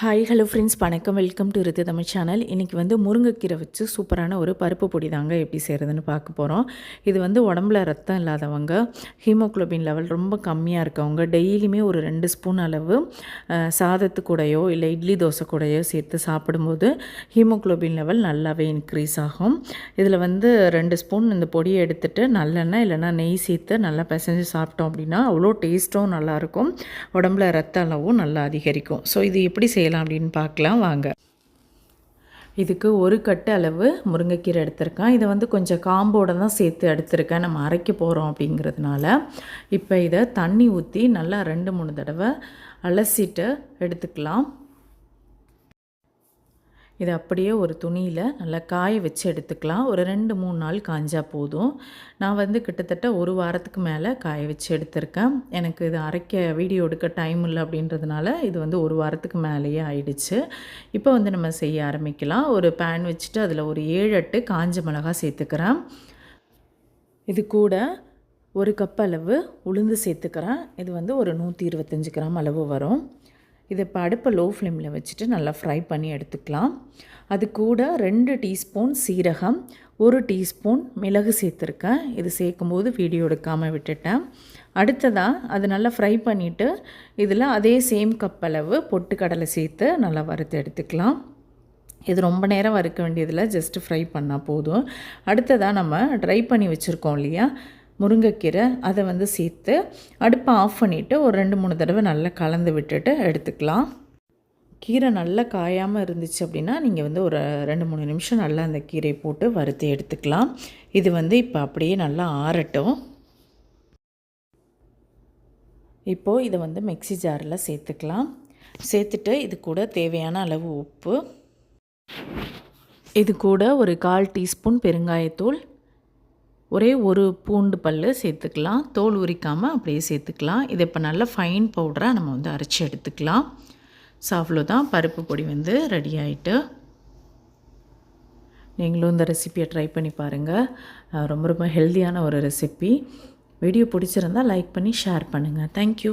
Hi hello friends வணக்கம். Welcome to Ritu Tamil channel இன்றைக்கி வந்து முருங்கைக்கீரை வச்சு சூப்பரான ஒரு பருப்பு பொடி தாங்க எப்படி செய்கிறதுன்னு பார்க்க போகிறோம் இது வந்து உடம்புல ரத்தம் இல்லாதவங்க ஹீமோக்ளோபின் லெவல் ரொம்ப கம்மியாக இருக்கவங்க டெய்லியுமே ஒரு ரெண்டு ஸ்பூன் அளவு சாதத்துக்கூடையோ சாதத்து இல்லை இட்லி தோசை கூடையோ சேர்த்து சாப்பிடும்போது ஹீமோக்ளோபின் லெவல் நல்லாவே இன்க்ரீஸ் ஆகும். இதில் வந்து ரெண்டு ஸ்பூன் இந்த பொடியை எடுத்துட்டு நல்லெண்ணெய் இல்லைன்னா நெய் சேர்த்து நல்லா பிசைஞ்சு சாப்பிட்டோம் அப்படின்னா அவ்வளோ டேஸ்ட்டும் நல்லாயிருக்கும் உடம்புல ரத்த அளவும் நல்லா அதிகரிக்கும். ஸோ இது எப்படி செய்யலாம் அப்படின்னு பார்க்கலாம் வாங்க. இதுக்கு ஒரு கட்டு அளவு முருங்கைக்கீரை எடுத்திருக்கேன். இதை வந்து கொஞ்சம் காம்போட தான் சேர்த்து எடுத்திருக்கேன். நம்ம அரைக்க போகிறோம் அப்படிங்கிறதுனால. இப்போ இதை தண்ணி ஊற்றி நல்லா ரெண்டு மூணு தடவை அலசிட்டு எடுத்துக்கலாம். இதை அப்படியே ஒரு துணியில் நல்லா காய வச்சு எடுத்துக்கலாம். ஒரு ரெண்டு மூணு நாள் காஞ்சால் போதும். நான் வந்து கிட்டத்தட்ட ஒரு வாரத்துக்கு மேலே காய வச்சு எடுத்திருக்கேன். எனக்கு இது அரைக்க வீடியோ எடுக்க டைம் இல்லை அப்படின்றதுனால இது வந்து ஒரு வாரத்துக்கு மேலேயே ஆயிடுச்சு. இப்போ வந்து நம்ம செய்ய ஆரம்பிக்கலாம். ஒரு பேன் வச்சுட்டு அதில் ஒரு ஏழு எட்டு காஞ்ச மிளகா சேர்த்துக்கிறேன். இது கூட ஒரு கப் அளவு உளுந்து சேர்த்துக்கிறேன். இது வந்து ஒரு நூற்றி இருபத்தஞ்சி கிராம் அளவு வரும். இதை இப்போ அடுப்பை லோ ஃப்ளேமில் வச்சுட்டு நல்லா ஃப்ரை பண்ணி எடுத்துக்கலாம். அது கூட ரெண்டு டீஸ்பூன் சீரகம் ஒரு டீஸ்பூன் மிளகு சேர்த்துருக்கேன். இது சேர்க்கும்போது வீடியோ எடுக்காமல் விட்டுட்டேன். அடுத்ததாக அது நல்லா ஃப்ரை பண்ணிவிட்டு இதில் அதே சேம் கப் அளவு பொட்டுக்கடலை சேர்த்து நல்லா வறுத்து எடுத்துக்கலாம். இது ரொம்ப நேரம் வறுக்க வேண்டியதில் ஜஸ்ட்டு ஃப்ரை பண்ணால் போதும். அடுத்ததாக நம்ம ட்ரை பண்ணி வச்சுருக்கோம் இல்லையா முருங்கைக்கீரை அதை வந்து சேர்த்து அடுப்பை ஆஃப் பண்ணிவிட்டு ஒரு ரெண்டு மூணு தடவை நல்லா கலந்து விட்டுட்டு எடுத்துக்கலாம். கீரை நல்லா காயாமல் இருந்துச்சு அப்படின்னா நீங்கள் வந்து ஒரு ரெண்டு மூணு நிமிஷம் நல்லா அந்த கீரை போட்டு வறுத்து எடுத்துக்கலாம். இது வந்து இப்போ அப்படியே நல்லா ஆறட்டும். இப்போது இதை வந்து மிக்ஸி ஜாரில் சேர்த்துக்கலாம். சேர்த்துட்டு இது கூட தேவையான அளவு உப்பு. இது கூட ஒரு கால் டீஸ்பூன் பெருங்காயத்தூள் ஒரே ஒரு பூண்டு பல் சேர்த்துக்கலாம். தோல் உரிக்காமல் அப்படியே சேர்த்துக்கலாம். இதை இப்போ நல்லா ஃபைன் பவுடராக நம்ம வந்து அரைச்சி எடுத்துக்கலாம். ஸோ அவ்வளோதான். பருப்பு பொடி வந்து ரெடி ஆகிட்டு நீங்களும் இந்த ரெசிப்பியை ட்ரை பண்ணி பாருங்கள் ரொம்ப ரொம்ப ஹெல்த்தியான ஒரு ரெசிபி வீடியோ பிடிச்சிருந்தா லைக் பண்ணி ஷேர் பண்ணுங்கள் தேங்க்யூ